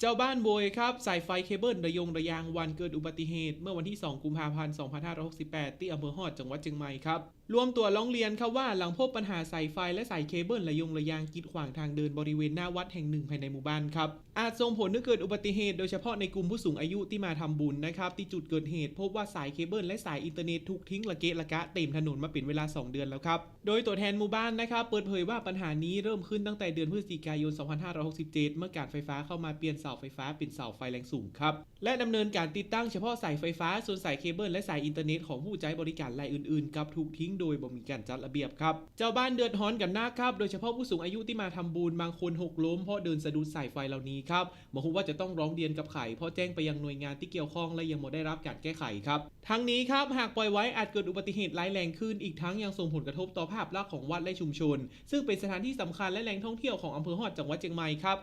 เจ้าบ้านโวยครับ สายไฟเคเบิลระยงระยางวันเกิดอุบัติเหตุ เมื่อวันที่ 2 กุมภาพันธ์ 2568 ที่อำเภอฮอดจังหวัดเชียงใหม่ครับ รวมตัวร้องเรียนครับว่าหลังพบปัญหาสายไฟและสายเคเบิลระยงระยางกีดขวางทางเดินบริเวณหน้าวัดแห่งหนึ่งภายในหมู่บ้านครับ อาจส่งผลให้เกิดอุบัติเหตุโดยเฉพาะในกลุ่มผู้สูงอายุที่มาทำบุญนะครับที่จุดเกิดเหตุ พบว่าสายเคเบิลและสายอินเทอร์เน็ตถูกทิ้งระเกะระกะเต็มถนนมาเป็นเวลา 2 เดือนแล้วครับโดยตัวแทนหมู่บ้านนะครับเปิดเผยว่าปัญหานี้เริ่มขึ้นตั้งแต่เดือนพฤศจิกายน 2567 เมื่อการไฟฟ้าเข้ามาเปลี่ยนเสาไฟฟ้าเป็นเสาไฟแรงสูงครับ และดำเนินการติดตั้งเฉพาะสายไฟฟ้า ส่วนสายเคเบิลและสายอินเทอร์เน็ตของผู้ใช้บริการรายอื่นๆกับถูกทิ้งโดยบ่มีการจัดระเบียบครับ เจ้าบ้านเดือดร้อนกันหน้ากครับ โดยเฉพาะผู้สูงอายุที่มาทำบุญบางคนหกล้มเพราะเดินสะดุดสายไฟเหล่านี้ครับบอกว่าจะต้องร้องเรียนกับไข่เพราะแจ้งไปยังหน่วยงานที่เกี่ยวข้องและยังไม่ได้รับการแก้ไขครับทั้งนี้ครับหากปล่อยไว้อาจเกิดอุบัติเหตุร้ายแรงขึ้นอีกทั้งยังส่งผลกระทบต่อภาพลักษณ์ของวัดและชุมชน ซึ่งเป็นสถานที่สำคัญและแหล่งท่องเที่ยวของอำเภอฮอดจังหวัดเชียงใหม่ครับ